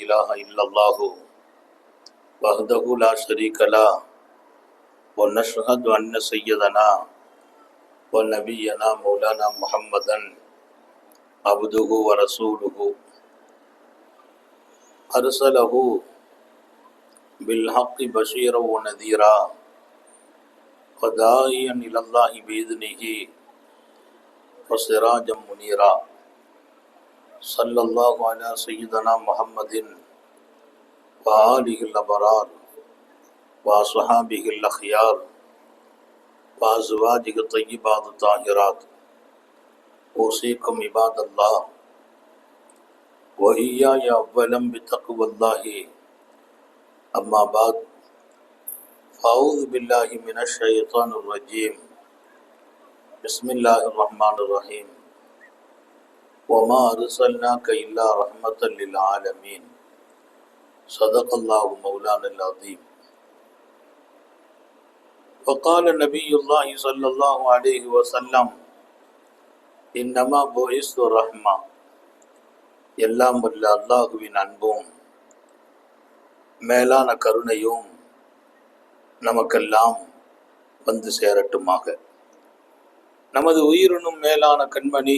الہ الا اللہ وحدہ لا شریک لا ونشہد ان سیدنا ونبینا مولانا محمدن عبدہ ورسولہ ارسلہ بالحق بشیر ونذیرا ودائیا الى اللہ بیدنہ وسراجا منیرا صلى الله على سيدنا محمد وآله الأبرار وأصحابه الأخيار وأزواجه الطيبات الطاهرات. أوصيكم عباد الله وإياي أولا بتقوى الله. أما بعد فأعوذ بالله من الشيطان الرجيم. بسم الله الرحمن الرحيم. وما أرسلناك إلا رحمة للعالمين صدق الله مولانا العظيم وقال نبي الله صلى الله عليه وسلم إنما بعثت رحمة எல்லாம் வல்ல அல்லாஹுவின் அன்பும் மேலான கருணையும் நமக்கெல்லாம் வந்து சேரட்டுமாக நமது உயிரினும் மேலான கண்மணி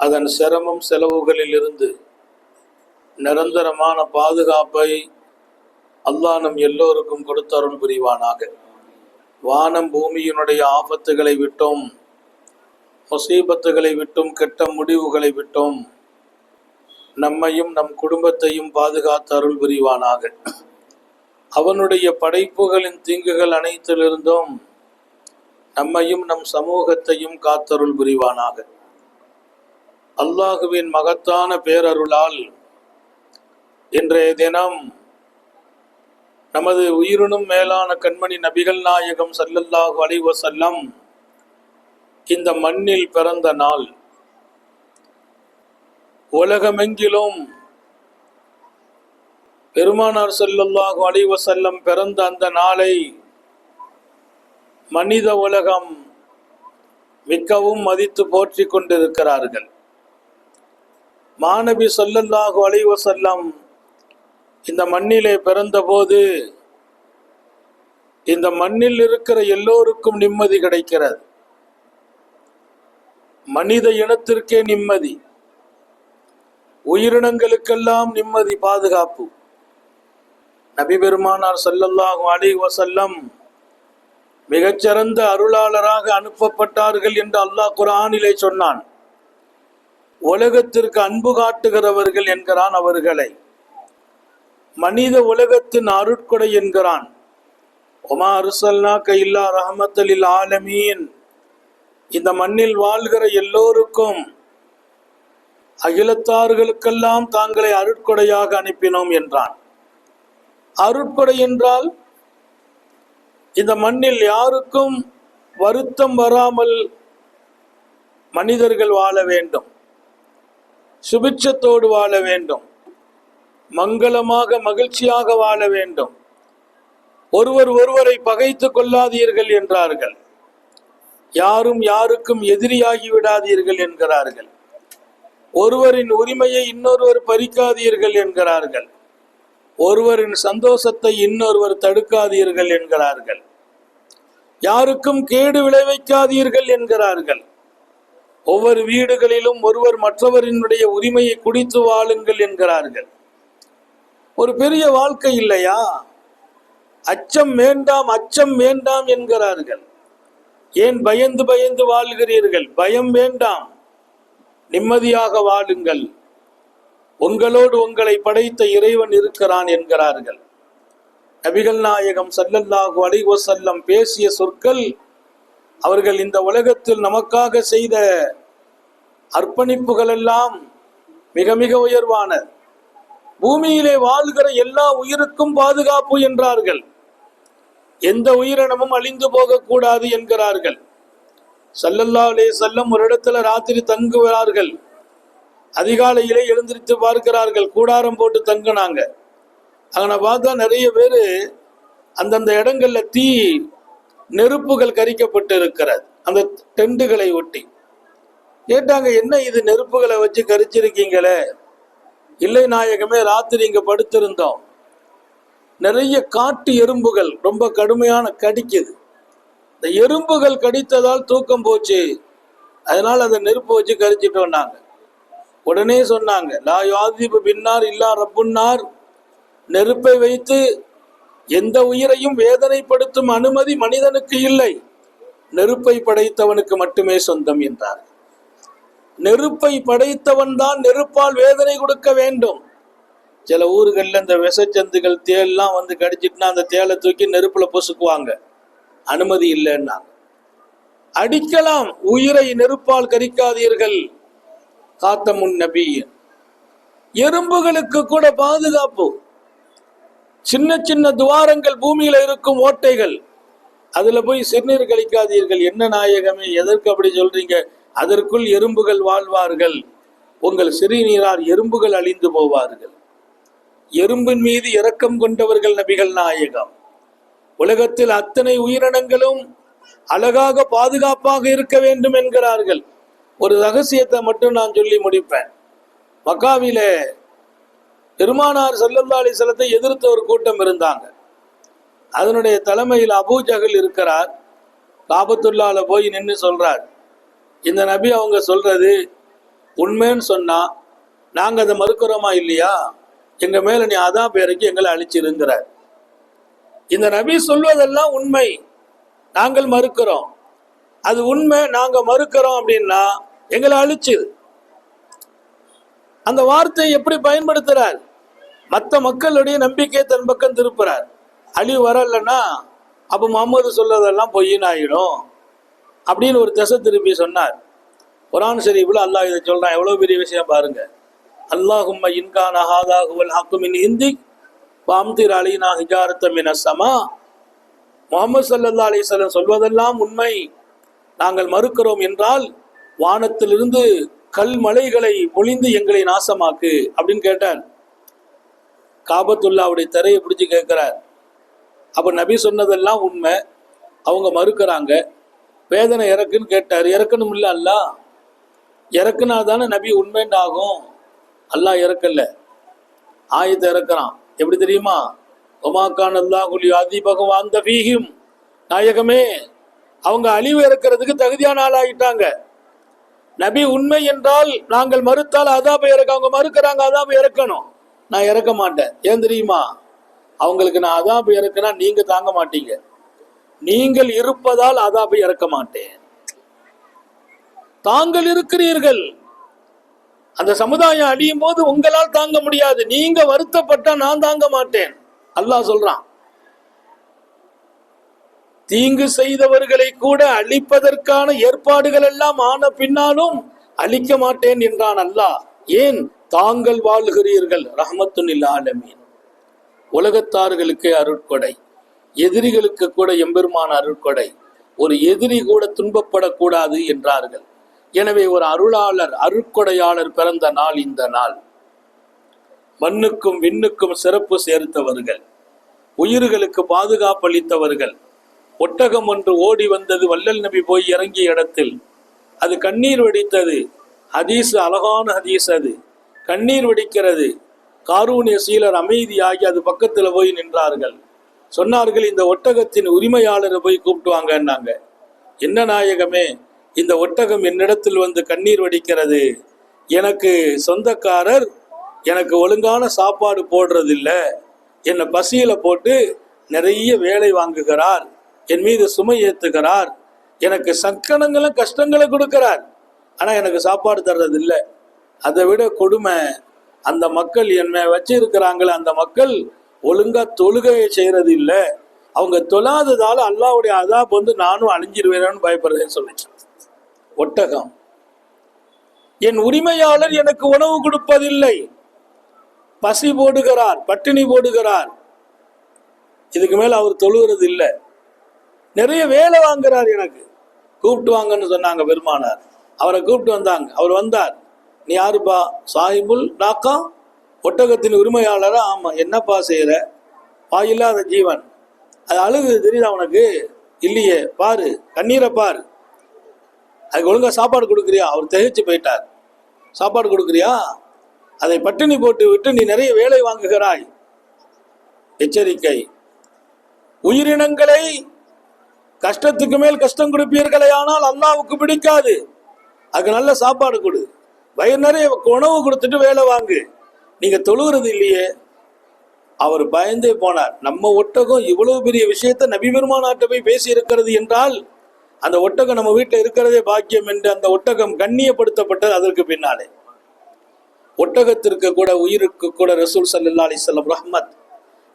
அதன் சிரமம் செலவுகளிலிருந்து நிரந்தரமான பாதுகாப்பை அல்லாஹ் நம் எல்லோருக்கும் கொடுத்தருள் புரிவானாக. வானம் பூமியினுடைய ஆபத்துகளை விட்டும் முசீபத்துகளை விட்டும் கெட்ட முடிவுகளை விட்டும் நம்மையும் நம் குடும்பத்தையும் பாதுகாத்து அருள் புரிவானாக. அவனுடைய படைப்புகளின் தீங்குகள் அனைத்திலிருந்தும் நம்மையும் நம் சமூகத்தையும் காத்தருள் புரிவானாக. அல்லாஹுவின் மகத்தான பேரருளால் இன்றைய தினம் நமது உயிரினும் மேலான கண்மணி நபிகள் நாயகம் சல்லல்லாஹு அலைஹி இந்த மண்ணில் பிறந்த நாள். உலகமெங்கிலும் பெருமானார் ஸல்லல்லாஹு அலைஹி செல்லம் பிறந்த அந்த நாளை மனித உலகம் மிகவும் மதித்து போற்றி கொண்டிருக்கிறார்கள். மாணவி ஸல்லல்லாஹு அலைஹி செல்லம் இந்த மண்ணிலே பிறந்தபோது இந்த மண்ணில் இருக்கிற எல்லோருக்கும் நிம்மதி கிடைக்கிறது. மனித இனத்திற்கே நிம்மதி. உயிரினங்களுக்கெல்லாம் நிம்மதி பாதுகாப்பு. நபி பெருமானார் ஸல்லல்லாஹு செல்லம் மிகச்சிறந்த அருளாளராக அனுப்பப்பட்டார்கள் என்று அல்லாஹ் குரானிலே சொன்னான். உலகத்திற்கு அன்பு காட்டுகிறவர்கள் என்கிறான் அவர்களை. மனித உலகத்தின் அருட்கொடை என்கிறான். ஒமா அருசல்னாக்க இல்லா ரஹமத்தலில் ஆலமீன். இந்த மண்ணில் வாழ்கிற எல்லோருக்கும் அகிலத்தார்களுக்கெல்லாம் தாங்களை அருட்கொடையாக அனுப்பினோம் என்றான். அருட்கொடை என்றால் இந்த மண்ணில் யாருக்கும் வருத்தம் வராமல் மனிதர்கள் வாழ வேண்டும். சுபிட்சத்தோடு வாழ வேண்டும். மங்களமாக மகிழ்ச்சியாக வாழ வேண்டும். ஒருவர் ஒருவரை பகைத்து கொள்ளாதீர்கள் என்றார்கள். யாரும் யாருக்கும் எதிரியாகி விடாதீர்கள் என்கிறார்கள். ஒருவரின் உரிமையை இன்னொருவர் பறிக்காதீர்கள் என்கிறார்கள். ஒருவரின் சந்தோஷத்தை இன்னொருவர் தடுக்காதீர்கள் என்கிறார்கள். யாருக்கும் கேடு விளைவிக்காதீர்கள் என்கிறார்கள். ஒவ்வொரு வீடுகளிலும் ஒருவர் மற்றவரினுடைய உரிமையை குடித்து வாழுங்கள் என்கிறார்கள். ஒரு பெரிய வாழ்க்கை இல்லையா? அச்சம் வேண்டாம் அச்சம் வேண்டாம் என்கிறார்கள். ஏன் பயந்து பயந்து வாழ்கிறீர்கள்? பயம் வேண்டாம். நிம்மதியாக வாழுங்கள். உங்களோடு உங்களை படைத்த இறைவன் இருக்கிறான் என்கிறார்கள். நபிகள் நாயகம் சல்லல்லாஹு அலைவசல்லம் பேசிய சொற்கள் அவர்கள் இந்த உலகத்தில் நமக்காக செய்த அர்ப்பணிப்புகள் எல்லாம் மிக மிக உயர்வான. பூமியிலே வாழ்கிற எல்லா உயிருக்கும் பாதுகாப்பு என்றார்கள். எந்த உயிரினமும் அழிந்து போகக்கூடாது என்கிறார்கள். சல்லல்லா அலே செல்லம் ஒரு இடத்துல ராத்திரி தங்குகிறார்கள். அதிகாலையிலே எழுந்திருத்து பார்க்கிறார்கள். கூடாரம் போட்டு தங்குனாங்க. அங்கே பார்த்தா நிறைய பேர் அந்தந்த இடங்கள்ல தீ நெருப்புகள் கரிக்கப்பட்டு இருக்கிறது. அந்த டெண்டுகளை ஒட்டி. கேட்டாங்க என்ன இது நெருப்புகளை வச்சு கரிச்சிருக்கீங்களே? இல்லை நாயகமே ராத்திரி இங்க படுத்திருந்தோம். நிறைய காட்டு எறும்புகள் ரொம்ப கடுமையான கடிக்குது. இந்த எறும்புகள் கடித்ததால் தூக்கம் போச்சு. அதனால அந்த நெருப்பு வச்சு கரிச்சிட்டோம் நாங்க உடனே சொன்னாங்க லா யாதிபு பின்னார் இல்லா ரப்புன்னார். நெருப்பை வைத்து எந்த உயிரையும் வேதனைப்படுத்தும் அனுமதி மனிதனுக்கு இல்லை. நெருப்பை படைத்தவனுக்கு மட்டுமே சொந்தம் என்றார் நெருப்பை படைத்தவன் தான் நெருப்பால் வேதனை கொடுக்க வேண்டும். சில ஊர்களில் இந்த விஷச்சந்துகள் தேல்லாம் வந்து கடிச்சிட்டுனா அந்த தேலை தூக்கி நெருப்பில் பொசுக்குவாங்க. அனுமதி இல்லைன்னா அடிக்கலாம் உயிரை நெருப்பால் கரிக்காதீர்கள். காத்த முன் எறும்புகளுக்கு கூட பாதுகாப்பு. சின்ன சின்ன துவாரங்கள் பூமியில இருக்கும் ஓட்டைகள். அதுல போய் சிறுநீர் கழிக்காதீர்கள். என்ன நாயகமே எதற்கு அப்படி சொல்றீங்க? அதற்குள் எறும்புகள் வாழ்வார்கள். உங்கள் சிறுநீரார் எறும்புகள் அழிந்து போவார்கள். எறும்பின் மீது இரக்கம் கொண்டவர்கள் நபிகள் நாயகம். உலகத்தில் அத்தனை உயிரினங்களும் அழகாக பாதுகாப்பாக இருக்க வேண்டும் என்கிறார்கள். ஒரு ரகசியத்தை மட்டும் நான் சொல்லி முடிப்பேன். மக்காவிலே பெருமானார் செல்லந்தாளி அலிசலத்தை எதிர்த்த ஒரு கூட்டம் இருந்தாங்க. அதனுடைய தலைமையில் அபூஜகல் இருக்கிறார். காபத்துள்ளால போய் நின்று சொல்றார். இந்த நபி அவங்க சொல்றது உண்மைன்னு சொன்னா நாங்கள் அதை மறுக்கிறோமா இல்லையா? எங்க மேல நீ அதான் பேருக்கு எங்களை அழிச்சிருங்கிற இந்த நபி சொல்வதெல்லாம் உண்மை. நாங்கள் மறுக்கிறோம். அது உண்மை நாங்க மறுக்கிறோம் அப்படின்னா எங்களை அழிச்சுது அந்த வார்த்தையை எப்படி பயன்படுத்துறார்? மற்ற மக்களுடைய நம்பிக்கையை தன் பக்கம் திருப்புறார். அழிவு வரலன்னா அப்போ முகமது சொல்றதெல்லாம் பொய்ன்னு ஆயிடும். அப்படின்னு ஒரு திசை திருப்பி சொன்னார். குரான் ஷரீஃபில் அல்லாஹ் இதை சொல்கிறான் எவ்வளோ பெரிய விஷயம் பாருங்க. அல்லாஹும்ம இன்கான் அஹாதாகுவல் ஹக்குமின் ஹிந்தி பாம்திர் அலினா ஹிஜாரத்தமின் அசமா முகமது சல்லா அலிசல்லம் சொல்வதெல்லாம் உண்மை. நாங்கள் மறுக்கிறோம் என்றால் வானத்திலிருந்து கல் மலைகளை பொழிந்து எங்களை நாசமாக்கு அப்படின்னு கேட்டார். காபத்துல்லாவுடைய திரையை பிடிச்சி கேட்கிறார். அப்போ நபி சொன்னதெல்லாம் உண்மை. அவங்க மறுக்கிறாங்க. வேதனை இறக்குன்னு கேட்டார். இறக்கணும் இல்லை அல்லா. இறக்குனா தானே நபி உண்மைன்னு ஆகும் அல்லாஹ் இறக்கல. ஆயத்தை இறக்குறான். எப்படி தெரியுமா? ஒமாக்கான் அல்லாஹுலி அதிபகம் அந்த பீகிம் நாயகமே அவங்க அழிவு இறக்கிறதுக்கு தகுதியான ஆளாகிட்டாங்க நபி உண்மை என்றால் நாங்கள் மறுத்தால் அதாபை இறக்க அவங்க மறுக்கிறாங்க அதாபை இறக்கணும். நான் இறக்க மாட்டேன். ஏன் தெரியுமா? அவங்களுக்கு நான் அதாபை இறக்குனா நீங்க தாங்க மாட்டீங்க. நீங்கள் இருப்பதால் அதாபை இறக்க மாட்டேன். தாங்கள் இருக்கிறீர்கள். அந்த சமுதாயம் அழியும் போது உங்களால் தாங்க முடியாது. நீங்க வருத்தப்பட்டா நான் தாங்க மாட்டேன். அல்லாஹ் சொல்றான். தீங்கு செய்தவர்களை கூட அழிப்பதற்கான ஏற்பாடுகள் எல்லாம் ஆன பின்னாலும் அழிக்க மாட்டேன் என்றான் அல்லாஹ். ஏன்? தாங்கள் வாழ்கிறீர்கள். ரஹமத்துன் ஆலமீன். உலகத்தார்களுக்கு அருட்கொடை. எதிரிகளுக்கு கூட எம்பெருமான அருள்கொடை ஒரு எதிரி கூட துன்பப்படக்கூடாது என்றார்கள். எனவே ஒரு அருளாளர் அருட்கொடையாளர் பிறந்த நாள் இந்த நாள். மண்ணுக்கும் விண்ணுக்கும் சிறப்பு சேர்த்தவர்கள். உயிர்களுக்கு பாதுகாப்பளித்தவர்கள் ஒட்டகம் ஒன்று ஓடி வந்தது வள்ளல் நபி போய் இறங்கிய இடத்தில். அது கண்ணீர் வெடித்தது. ஹதீஸ் அழகான ஹதீஸ் அது. கண்ணீர் வெடிக்கிறது. காரூணிய சீலர் அமைதியாகி அது பக்கத்தில் போய் நின்றார்கள். சொன்னார்கள் இந்த ஒட்டகத்தின் உரிமையாளரை போய் கூப்பிட்டு வாங்கன்னாங்க. என்ன நாயகமே இந்த ஒட்டகம் என்னிடத்தில் வந்து கண்ணீர் வடிக்கிறது. எனக்கு சொந்தக்காரர் எனக்கு ஒழுங்கான சாப்பாடு போடுறதில்ல. என்னை பசியில் போட்டு நிறைய வேலை வாங்குகிறார். என் மீது சுமை ஏற்றுகிறார் எனக்கு சக்கனங்களும் கஷ்டங்களை கொடுக்கிறார். ஆனால் எனக்கு சாப்பாடு தர்றதில்லை. அதை விட கொடுமை. அந்த மக்கள் என்னை வச்சிருக்கிறாங்களே அந்த மக்கள் ஒழுங்கா தொழுகையை செய்யறது இல்லை. அவங்க தொழாததால அல்லாவுடைய அதாப் வந்து நானும் அழிஞ்சிருவேனான்னு பயப்படுறேன்னு சொல்லிச்சு. ஒட்டகம். என் உரிமையாளர் எனக்கு உணவு கொடுப்பதில்லை. பசி போடுகிறார் பட்டினி போடுகிறார். இதுக்கு மேல அவர் தொழுகிறது இல்லை. நிறைய வேலை வாங்குறார் எனக்கு. கூப்பிட்டு வாங்கன்னு சொன்னாங்க பெருமானார். அவரை கூப்பிட்டு வந்தாங்க. அவர் வந்தார். நீ யாருப்பா? சாஹிபுல் டாக்கா? ஒட்டகத்தின் உரிமையாளரா? ஆமா. என்னப்பா செய்யற? வாயில்லாத ஜீவன். அது அழுகு தெரியுதா உனக்கு? இல்லையே. பாரு. கண்ணீரை பாரு. அதுக்கு ஒழுங்கா சாப்பாடு கொடுக்குறியா? அவர் தகைச்சு போயிட்டார். சாப்பாடு கொடுக்குறியா? அதை பட்டினி போட்டு விட்டு நீ நிறைய வேலை வாங்குகிறாய். எச்சரிக்கை. உயிரினங்களை கஷ்டத்துக்கு மேல் கஷ்டம் கொடுப்பீர்களே ஆனால் அல்லாவுக்கு பிடிக்காது. அதுக்கு நல்ல சாப்பாடு கொடு. வயிறு நிறைய உணவு கொடுத்துட்டு வேலை வாங்கு. நீங்க தொழுகிறது இல்லையே? அவர் பயந்தே போனார். நம்ம ஒட்டகம் இவ்வளவு பெரிய விஷயத்த நபிபெருமானாட்ட போய் பேசி இருக்கிறது என்றால் அந்த ஒட்டகம் நம்ம வீட்டில் இருக்கிறதே பாக்கியம் என்று அந்த ஒட்டகம் கண்ணியப்படுத்தப்பட்டது அதற்கு பின்னாலே. ஒட்டகத்திற்கு கூட உயிருக்கு கூட ரசூல் சல்லா அலிசல்லம் ரஹ்மத்.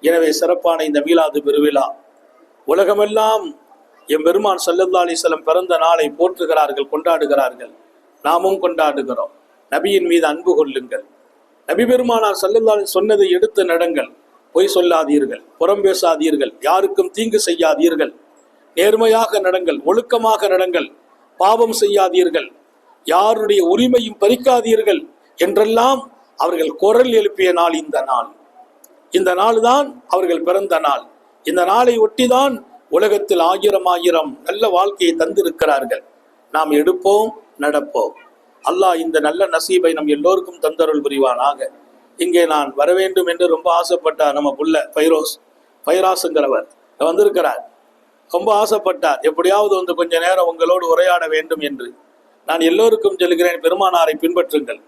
எனவே சிறப்பான இந்த மீலாது பெருவிழா. உலகமெல்லாம் எம் பெருமான் சல்லல்லா அலிசல்லம் பிறந்த நாளை போற்றுகிறார்கள் கொண்டாடுகிறார்கள். நாமும் கொண்டாடுகிறோம். நபியின் மீது அன்பு கொள்ளுங்கள். நபிபெருமானார் பெருமானார் சொன்னதை எடுத்து நடங்கள் பொய் சொல்லாதீர்கள் புறம் பேசாதீர்கள் யாருக்கும் தீங்கு செய்யாதீர்கள். நேர்மையாக நடங்கள் ஒழுக்கமாக நடங்கள் பாவம் செய்யாதீர்கள் யாருடைய உரிமையும் பறிக்காதீர்கள் என்றெல்லாம் அவர்கள் குரல் எழுப்பிய நாள் இந்த நாள். இந்த நாள் தான் அவர்கள் பிறந்த நாள். இந்த நாளை ஒட்டிதான் உலகத்தில் ஆயிரம் ஆயிரம் நல்ல வாழ்க்கையை தந்திருக்கிறார்கள். நாம் எடுப்போம் நடப்போம். அல்லாஹ் இந்த நல்ல நசீபை நம் எல்லோருக்கும் தந்தருள் புரிவானாக. இங்கே நான் வர வேண்டும் என்று ரொம்ப ஆசைப்பட்டார் நம்ம புள்ள பைரோஸ் பைராஸுங்கிறவர் வந்திருக்கிறார். ரொம்ப ஆசைப்பட்டார். எப்படியாவது வந்து கொஞ்ச நேரம் உங்களோடு உரையாட வேண்டும் என்று. நான் எல்லோருக்கும் சொல்கிறேன் பெருமானாரை பின்பற்றுங்கள்.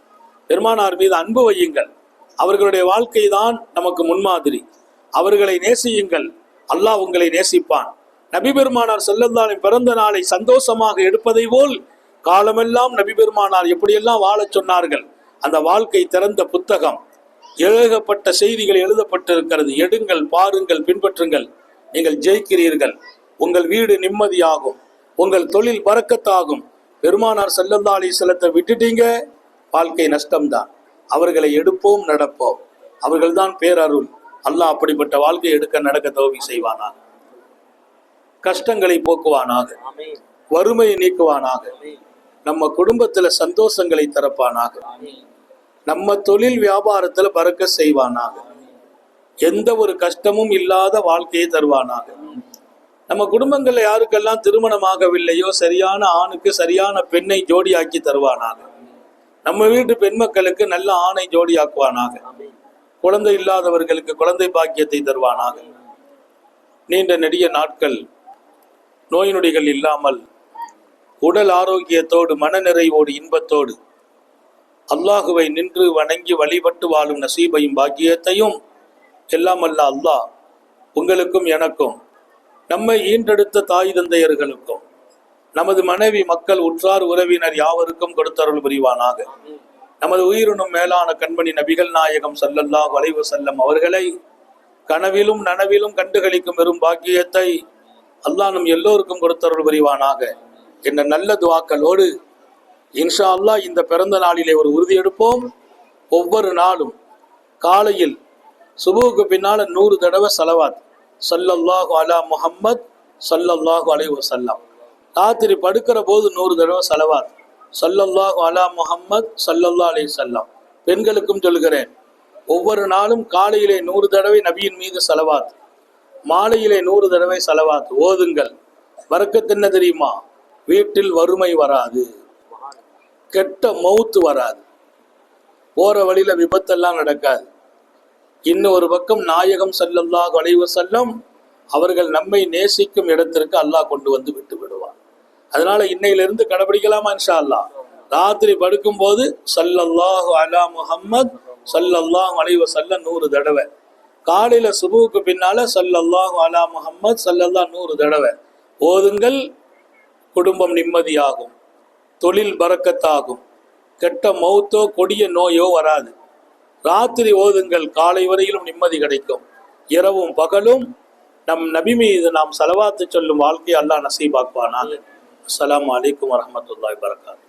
பெருமானார் மீது அன்பு வையுங்கள். அவர்களுடைய வாழ்க்கை தான் நமக்கு முன்மாதிரி. அவர்களை நேசியுங்கள். அல்லாஹ் உங்களை நேசிப்பான். நபி பெருமானார் செல்லந்தாலின் பிறந்த நாளை சந்தோஷமாக எடுப்பதை போல் காலமெல்லாம் நபி பெருமானார் எப்படியெல்லாம் வாழச் சொன்னார்கள்? அந்த வாழ்க்கை திறந்த புத்தகம். ஏகப்பட்ட செய்திகள் எழுதப்பட்டிருக்கிறது. எடுங்கள் பாருங்கள் பின்பற்றுங்கள். நீங்கள் ஜெயிக்கிறீர்கள். உங்கள் வீடு நிம்மதியாகும். உங்கள் தொழில் பறக்கத்தாகும். பெருமானார் செல்லந்தா அலிசலத்தை விட்டுட்டீங்க. வாழ்க்கை நஷ்டம்தான். அவர்களை எடுப்போம் நடப்போம். அவர்கள்தான் பேரருள். அல்லாஹ் அப்படிப்பட்ட வாழ்க்கை எடுக்க நடக்க தோவி செய்வானாக. கஷ்டங்களை போக்குவானாக. வறுமையை நீக்குவானாக. நம்ம குடும்பத்துல சந்தோஷங்களை தரப்பானாக. நம்ம தொழில் வியாபாரத்துல பறக்க செய்வானாக. எந்த ஒரு கஷ்டமும் இல்லாத வாழ்க்கையை தருவானாக. நம்ம குடும்பங்கள்ல யாருக்கெல்லாம் திருமணமாகவில்லையோ சரியான ஆணுக்கு சரியான பெண்ணை ஜோடியாக்கி தருவானாக. நம்ம வீட்டு பெண் மக்களுக்கு நல்ல ஆணை ஜோடியாக்குவானாக. குழந்தை இல்லாதவர்களுக்கு குழந்தை பாக்கியத்தை தருவானாக. நீண்ட நெடிய நாட்கள் நோய் நொடிகள் இல்லாமல் உடல் ஆரோக்கியத்தோடு மனநிறைவோடு இன்பத்தோடு. அல்லாஹுவை நின்று வணங்கி வழிபட்டு வாழும் நசீபையும் பாக்கியத்தையும் எல்லாம் அல்ல அல்லாஹ் உங்களுக்கும் எனக்கும் நம்மை ஈன்றெடுத்த தாய் தந்தையர்களுக்கும் நமது மனைவி மக்கள் உற்றார் உறவினர் யாவருக்கும் கொடுத்தருள் புரிவானாக. நமது உயிரினும் மேலான கண்மணி நபிகள் நாயகம் சல்லல்லா வளைவு செல்லம் அவர்களை கனவிலும் நனவிலும் கண்டுகளிக்கும் பெரும் பாக்கியத்தை அல்லாஹ் நம் எல்லோருக்கும் கொடுத்தருள் புரிவானாக. என்ற நல்ல துவாக்களோடு இன்ஷா அல்லா இந்த பிறந்த நாளிலே ஒரு உறுதி எடுப்போம். ஒவ்வொரு நாளும் காலையில் சுபுவுக்கு பின்னால நூறு தடவை சலவாத். ஸல்லல்லாஹு அலா முஹம்மத் ஸல்லல்லாஹு அலை வசல்லாம் ராத்திரி படுக்கிற போது நூறு தடவை சலவாத். ஸல்லல்லாஹு அலா முஹம்மத் சல்லல்லா அலை சல்லாம் பெண்களுக்கும் சொல்கிறேன் ஒவ்வொரு நாளும் காலையிலே நூறு தடவை நபியின் மீது செலவாத். மாலையிலே நூறு தடவை செலவாத். ஓதுங்கள். வரக்கத்து என்ன தெரியுமா? வீட்டில் வறுமை வராது. கெட்ட மௌத்து வராது. போற வழியில விபத்தெல்லாம் நடக்காது. இன்னும் ஒரு பக்கம் நாயகம் செல்லல்லாஹ் வளைவு செல்லம் அவர்கள் நம்மை நேசிக்கும் இடத்திற்கு அல்லாஹ் கொண்டு வந்து விட்டு விடுவார் அதனால இன்னையிலிருந்து கடைபிடிக்கலாமா இன்ஷா அல்லாஹ் ராத்திரி படுக்கும்போது சல்லல்லாஹு அலா முஹம்மத் சல்லல்லாஹு வளைவு செல்ல நூறு தடவை. காலையில சுபுவுக்கு பின்னால சல்லல்லாஹு அலா முஹம்மத் சல்லல்லா நூறு தடவை. ஓதுங்கள் குடும்பம் நிம்மதியாகும். தொழில் பறக்கத்தாகும். கெட்ட மௌத்தோ கொடிய நோயோ வராது. ராத்திரி ஓதுங்கள் காலை வரையிலும் நிம்மதி கிடைக்கும். இரவும் பகலும் நம் நபி மீது நாம் செலவாத்து சொல்லும் வாழ்க்கையை அல்லாஹ் நசீபாக்குவானாக. அஸ்லாம் வலைக்கம் வரமத்துல்லாய் வரகாத்